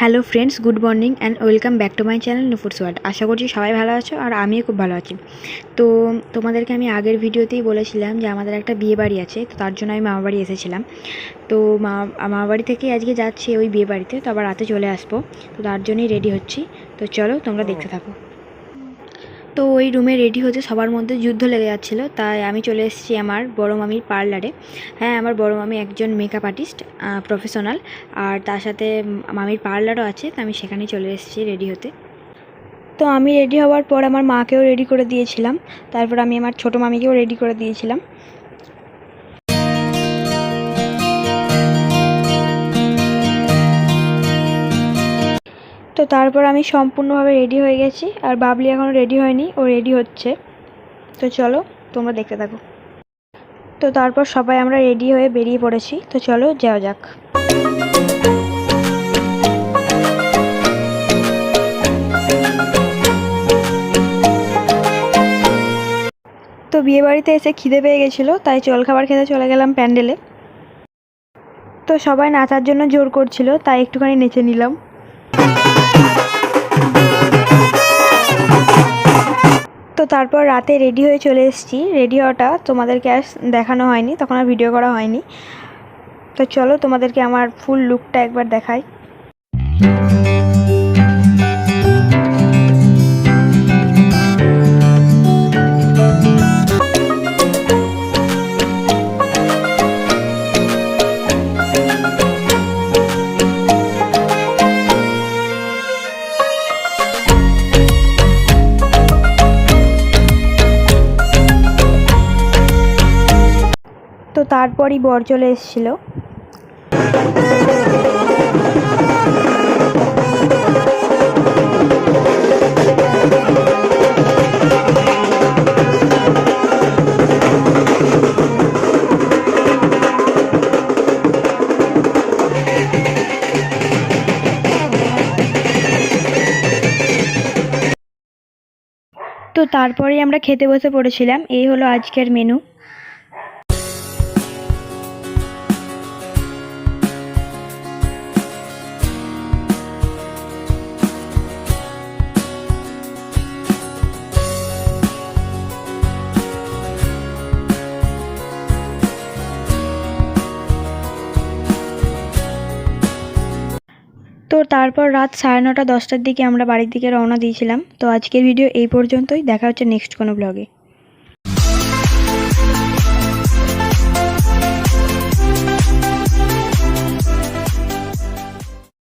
Hello friends, good morning and welcome back to my channel Nufur's world আশা করছি সবাই ভালো আছো আর আমিও খুব ভালো আছি। তো তোমাদেরকে আমি আগের ভিডিওতেই বলেছিলাম যে আমাদের একটা বিয়ে বাড়ি আছে, তো তার জন্য আমি মামা বাড়ি এসেছিলাম। তো মা মামা বাড়ি থেকে আজকে যাচ্ছি ওই বিয়ে বাড়িতে তো আবার রাতে চলে আসব, তো তার জন্যই রেডি হচ্ছি। তো চলো তোমরা দেখতে থাকো। তো ওই রুমে রেডি হতে সবার মধ্যে যুদ্ধ লেগে যাচ্ছিল। তাই আমি চলে এসেছি আমার বড় মামির পার্লারে হ্যাঁ আমার বড় মামি একজন মেকআপ আর্টিস্ট প্রফেশনাল আর তার সাথে মামির পার্লারও আছে, তো আমি সেখানে চলে এসেছি রেডি হতে। তো আমি রেডি হওয়ার পর আমার মাকেও রেডি করে দিয়েছিলাম। তারপর আমি আমার ছোটো মামিকেও রেডি করে দিয়েছিলাম। তারপর আমি সম্পূর্ণভাবে রেডি হয়ে গেছি, আর বাবলি এখনও রেডি হয়নি, ও রেডি হচ্ছে। তো চলো, তোমরা দেখতে থাকো। তো তারপর সবাই আমরা রেডি হয়ে বেরিয়ে পড়েছি, তো চলো যাওয়া যাক। তো বিয়ে বাড়িতে এসে খিদে পেয়ে গেছিল, তাই জল খাবার খেতে চলে গেলাম প্যান্ডেলে। তো সবাই নাচার জন্য জোর করছিল, তাই একটুখানি নেচে নিলাম। তারপর রাতে রেডি হয়ে চলে এসেছি। রেডি হওয়াটা তোমাদেরকে আর দেখানো হয়নি, তখন আর ভিডিও করা হয়নি। তো চলো তোমাদেরকে আমার ফুল লুকটা একবার দেখাই। তো তারপরই বর চলে এসেছিল। তো তারপরেই আমরা খেতে বসে পড়েছিলাম। এই হলো আজকের মেনু তো তারপর রাত সাড়ে নটা, দশটার দিকে আমরা বাড়ির দিকে রওনা দিয়েছিলাম। তো আজকের ভিডিও এই পর্যন্তই। দেখা হচ্ছে নেক্সট কোনো ব্লগে